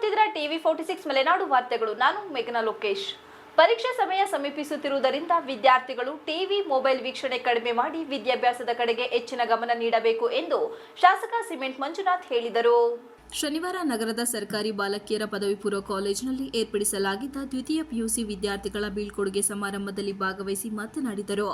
ನೋಡ್ತಿದ್ರ TV forty six Malenadu ವಾರ್ತೆಗಳು. ನಾನು ಮೇಘನಾ ಲೋಕೇಶ್. ಪರೀಕ್ಷೆ ಸಮಯ ಸಮೀಪಿಸುತ್ತಿರುವುದರಿಂದ ವಿದ್ಯಾರ್ಥಿಗಳು ಟಿವಿ, ಮೊಬೈಲ್ ವೀಕ್ಷಣೆ ಕಡಿಮೆ ಮಾಡಿ ವಿದ್ಯಾಭ್ಯಾಸದ ಕಡೆಗೆ ಹೆಚ್ಚಿನ ಗಮನ ನೀಡಬೇಕು ಎಂದು ಶಾಸಕ ಸಿಮೆಂಟ್ ಮಂಜುನಾಥ್ ಹೇಳಿದರು. ಶನಿವಾರ ನಗರದ ಸರ್ಕಾರಿ ಬಾಲಕಿಯರ ಪದವಿ ಪೂರ್ವ ಕಾಲೇಜಿನಲ್ಲಿ ಏರ್ಪಡಿಸಲಾಗಿದ್ದ ದ್ವಿತೀಯ ಪಿಯುಸಿ ವಿದ್ಯಾರ್ಥಿಗಳ ಬೀಳ್ಕೊಡುಗೆ ಸಮಾರಂಭದಲ್ಲಿ ಭಾಗವಹಿಸಿ ಮಾತನಾಡಿದರು.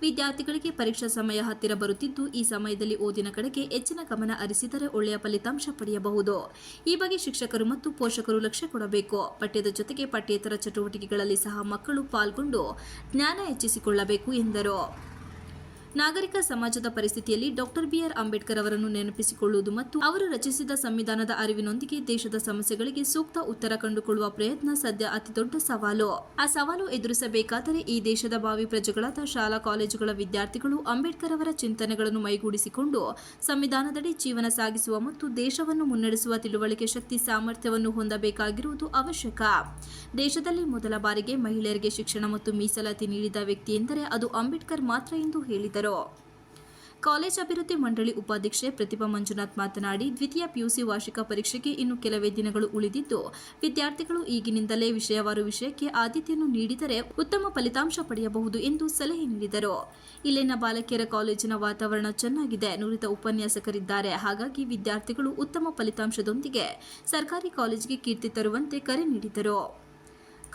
ವಿದ್ಯಾರ್ಥಿಗಳಿಗೆ ಪರೀಕ್ಷಾ ಸಮಯ ಹತ್ತಿರ ಬರುತ್ತಿದ್ದು, ಈ ಸಮಯದಲ್ಲಿ ಓದಿನ ಕಡೆಗೆ ಹೆಚ್ಚಿನ ಗಮನ ಹರಿಸಿದರೆ ಒಳ್ಳೆಯ ಫಲಿತಾಂಶ ಪಡೆಯಬಹುದು. ಈ ಬಗ್ಗೆ ಶಿಕ್ಷಕರು ಮತ್ತು ಪೋಷಕರು ಲಕ್ಷ್ಯ ಕೊಡಬೇಕು. ಪಠ್ಯದ ಜೊತೆಗೆ ಪಠ್ಯೇತರ ಚಟುವಟಿಕೆಗಳಲ್ಲಿ ಸಹ ಮಕ್ಕಳು ಪಾಲ್ಗೊಂಡು ಜ್ಞಾನ ಹೆಚ್ಚಿಸಿಕೊಳ್ಳಬೇಕು ಎಂದರು. ನಾಗರಿಕ ಸಮಾಜದ ಪರಿಸ್ಥಿತಿಯಲ್ಲಿ ಡಾಕ್ಟರ್ ಬಿಆರ್ ಅಂಬೇಡ್ಕರ್ ಅವರನ್ನು ನೆನಪಿಸಿಕೊಳ್ಳುವುದು ಮತ್ತು ಅವರು ರಚಿಸಿದ ಸಂವಿಧಾನದ ಅರಿವಿನೊಂದಿಗೆ ದೇಶದ ಸಮಸ್ಯೆಗಳಿಗೆ ಸೂಕ್ತ ಉತ್ತರ ಕಂಡುಕೊಳ್ಳುವ ಪ್ರಯತ್ನ ಸದ್ಯ ಅತಿದೊಡ್ಡ ಸವಾಲು. ಆ ಸವಾಲು ಎದುರಿಸಬೇಕಾದರೆ ಈ ದೇಶದ ಭಾವಿ ಪ್ರಜೆಗಳಾದ ಶಾಲಾ ಕಾಲೇಜುಗಳ ವಿದ್ಯಾರ್ಥಿಗಳು, ಅಂಬೇಡ್ಕರ್ ಅವರ ಚಿಂತನೆಗಳನ್ನು ಮೈಗೂಡಿಸಿಕೊಂಡು ಸಂವಿಧಾನದಡಿ ಜೀವನ ಸಾಗಿಸುವ ಮತ್ತು ದೇಶವನ್ನು ಮುನ್ನಡೆಸುವ ತಿಳುವಳಿಕೆ ಶಕ್ತಿ ಸಾಮರ್ಥ್ಯವನ್ನು ಹೊಂದಬೇಕಾಗಿರುವುದು ಅವಶ್ಯಕ. ದೇಶದಲ್ಲಿ ಮೊದಲ ಬಾರಿಗೆ ಮಹಿಳೆಯರಿಗೆ ಶಿಕ್ಷಣ ಮತ್ತು ಮೀಸಲಾತಿ ನೀಡಿದ ವ್ಯಕ್ತಿ ಎಂದರೆ ಅದು ಅಂಬೇಡ್ಕರ್ ಮಾತ್ರ ಎಂದು ಹೇಳಿದರು ಕಾಲೇಜ್ ಅಭಿವೃದ್ಧಿ ಮಂಡಳಿ ಉಪಾಧ್ಯಕ್ಷೆ ಪ್ರತಿಭಾ ಮಂಜುನಾಥ್ ಮಾತನಾಡಿ, ದ್ವಿತೀಯ ಪಿಯುಸಿ ವಾರ್ಷಿಕ ಪರೀಕ್ಷೆಗೆ ಇನ್ನು ಕೆಲವೇ ದಿನಗಳು ಉಳಿದಿದ್ದು, ವಿದ್ಯಾರ್ಥಿಗಳು ಈಗಿನಿಂದಲೇ ವಿಷಯವಾರು ವಿಷಯಕ್ಕೆ ಆದ್ಯತೆಯನ್ನು ನೀಡಿದರೆ ಉತ್ತಮ ಫಲಿತಾಂಶ ಪಡೆಯಬಹುದು ಎಂದು ಸಲಹೆ ನೀಡಿದರು. ಇಲ್ಲಿನ ಬಾಲಕಿಯರ ಕಾಲೇಜಿನ ವಾತಾವರಣ ಚೆನ್ನಾಗಿದೆ, ನುರಿತ ಉಪನ್ಯಾಸಕರಿದ್ದಾರೆ. ಹಾಗಾಗಿ ವಿದ್ಯಾರ್ಥಿಗಳು ಉತ್ತಮ ಫಲಿತಾಂಶದೊಂದಿಗೆ ಸರ್ಕಾರಿ ಕಾಲೇಜಿಗೆ ಕೀರ್ತಿ ತರುವಂತೆ ಕರೆ ನೀಡಿದರು.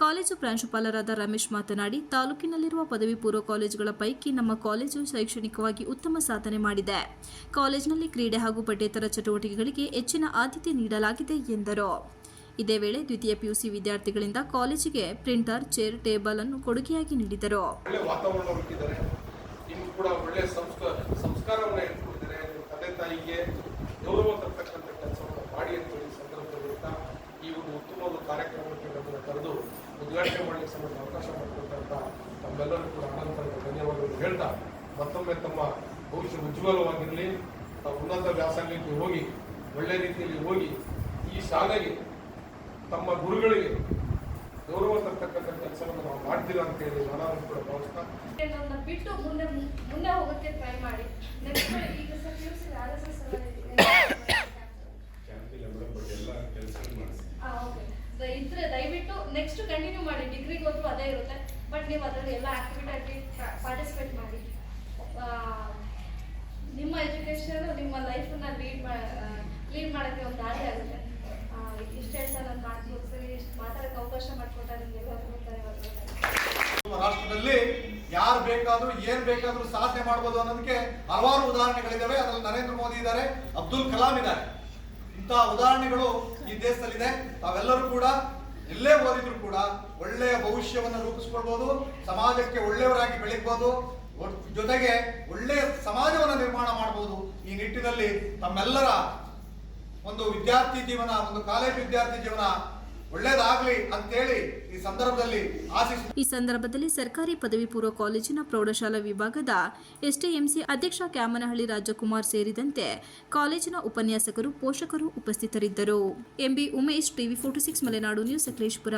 ಕಾಲೇಜು ಪ್ರಾಂಶುಪಾಲರಾದ ರಮೇಶ್ ಮಾತನಾಡಿ, ತಾಲೂಕಿನಲ್ಲಿರುವ ಪದವಿ ಪೂರ್ವ ಕಾಲೇಜುಗಳ ಪೈಕಿ ನಮ್ಮ ಕಾಲೇಜು ಶೈಕ್ಷಣಿಕವಾಗಿ ಉತ್ತಮ ಸಾಧನೆ ಮಾಡಿದೆ. ಕಾಲೇಜಿನಲ್ಲಿ ಕ್ರೀಡೆ ಹಾಗೂ ಪಠ್ಯೇತರ ಚಟುವಟಿಕೆಗಳಿಗೆ ಹೆಚ್ಚಿನ ಆದ್ಯತೆ ನೀಡಲಾಗಿದೆ ಎಂದರು. ಇದೇ ವೇಳೆ ದ್ವಿತೀಯ ಪಿಯುಸಿ ವಿದ್ಯಾರ್ಥಿಗಳಿಂದ ಕಾಲೇಜಿಗೆ ಪ್ರಿಂಟರ್, ಚೇರ್, ಟೇಬಲ್ ಅನ್ನು ಕೊಡುಗೆಯಾಗಿ ನೀಡಿದರು. ಸಂಸ್ಕಾರವನ್ನು ತಂದೆ ತಾಯಿಗೆ ಗೌರವ ತರ್ತಕ್ಕಂಥ ಕೆಲಸವನ್ನು ಮಾಡಿ ಅಂತ ಹೇಳಿ ಸಂದರ್ಭದಲ್ಲಿ ಹೇಳ್ತಾ ಈ ಒಂದು ಉತ್ತಮವಾದ ಕಾರ್ಯಕ್ರಮಕ್ಕೆ ನಮ್ಮನ್ನು ಕರೆದು ಉದ್ಘಾಟನೆ ಮಾಡಲಿಕ್ಕೆ ಸಂಬಂಧ ಅವಕಾಶ ಮಾಡಿಕೊಟ್ಟಂತ ತಮ್ಮೆಲ್ಲರೂ ಕೂಡ ಅನಂತ ಧನ್ಯವಾದಗಳು ಹೇಳ್ತಾ ಮತ್ತೊಮ್ಮೆ ತಮ್ಮ ಭವಿಷ್ಯ ಉಜ್ವಲವಾಗಿರಲಿ ತಮ್ಮ ಉನ್ನತ ವ್ಯಾಸಂಗಕ್ಕೆ ಹೋಗಿ, ಒಳ್ಳೆ ರೀತಿಯಲ್ಲಿ ಹೋಗಿ ಈ ಶಾಲೆಗೆ ತಮ್ಮ ಗುರುಗಳಿಗೆ ಗೌರವ ತರ್ತಕ್ಕಂಥ ಕೆಲಸವನ್ನು ನಾವು ಮಾಡ್ತೀರಾ ಅಂತ ಹೇಳಿ ನಾನು ಕೂಡ ಭಾವಿಸ್ತಾ ಬಿಟ್ಟು ಮುಂದೆ ಮುಂದೆ ಹೋಗೋಕ್ಕೆ ಟ್ರೈ ಮಾಡಿ. ಮಾಡಿ ಡಿಗ್ರಿಗೆ ಹೋದ್ರು ಅದೇ ಇರುತ್ತೆ. ಬಟ್ ನೀವು ಅದರಲ್ಲಿ ಎಲ್ಲ ಆಕ್ಟಿವಿಟಿ ಪಾರ್ಟಿಸಿಪೇಟ್ ಮಾಡಿ. ನಿಮ್ಮ ಎಜುಕೇಶನ್ ನಿಮ್ಮ ಲೈಫನ್ನ ಲೀಡ್ ಲೀಡ್ ಮಾಡೋಕ್ಕೆ ಒಂದು ದಾರಿ ಆಗುತ್ತೆ. ಇಷ್ಟು ಹೇಳ್ತಾ ನಾನು ಮಾತು ಇಷ್ಟು ಮಾತಾಡೋಕ್ಕೆ ಅವಕಾಶ ಮಾಡಿಕೊಟ್ಟ ನಿಮ್ಗೆಲ್ಲರಿಗೂ ರಾಷ್ಟ್ರದಲ್ಲಿ ಯಾರು ಬೇಕಾದ್ರೂ, ಏನ್ ಬೇಕಾದ್ರೂ ಸಾಧನೆ ಮಾಡಬಹುದು ಅನ್ನೋದಕ್ಕೆ ಹಲವಾರು ಉದಾಹರಣೆಗಳಿದ್ದಾವೆ ಅದರಲ್ಲಿ ನರೇಂದ್ರ ಮೋದಿ ಇದ್ದಾರೆ, ಅಬ್ದುಲ್ ಕಲಾಂ ಇದ್ದಾರೆ. ಇಂತಹ ಉದಾಹರಣೆಗಳು ಈ ದೇಶದಲ್ಲಿದೆ. ತಾವೆಲ್ಲರೂ ಕೂಡ ಎಲ್ಲೇ ಓದಿದ್ರು ಕೂಡ ಒಳ್ಳೆಯ ಭವಿಷ್ಯವನ್ನು ರೂಪಿಸ್ಕೊಳ್ಬಹುದು ಸಮಾಜಕ್ಕೆ ಒಳ್ಳೆಯವರಾಗಿ ಬೆಳಿಬಹುದು ಜೊತೆಗೆ ಒಳ್ಳೆಯ ಸಮಾಜವನ್ನು ನಿರ್ಮಾಣ ಮಾಡಬಹುದು ಈ ನಿಟ್ಟಿನಲ್ಲಿ ತಮ್ಮೆಲ್ಲರ ಒಂದು ವಿದ್ಯಾರ್ಥಿ ಜೀವನ, ಒಂದು ಕಾಲೇಜು ವಿದ್ಯಾರ್ಥಿ ಜೀವನ ಒಳ್ಳೇದಾಗ್ಲಿ ಅಂತೇಳಿ ಈ ಸಂದರ್ಭದಲ್ಲಿ ಈ ಸಂದರ್ಭದಲ್ಲಿ ಸರ್ಕಾರಿ ಪದವಿ ಪೂರ್ವ ಕಾಲೇಜಿನ ಪ್ರೌಢಶಾಲಾ ವಿಭಾಗದ ಎಸ್ಟಿಎಂಸಿ ಅಧ್ಯಕ್ಷ ಕ್ಯಾಮನಹಳ್ಳಿ ರಾಜಕುಮಾರ್ ಸೇರಿದಂತೆ ಕಾಲೇಜಿನ ಉಪನ್ಯಾಸಕರು ಪೋಷಕರು ಉಪಸ್ಥಿತರಿದ್ದರು. MB Umesh, TV forty six Malenadu news Sakleshpur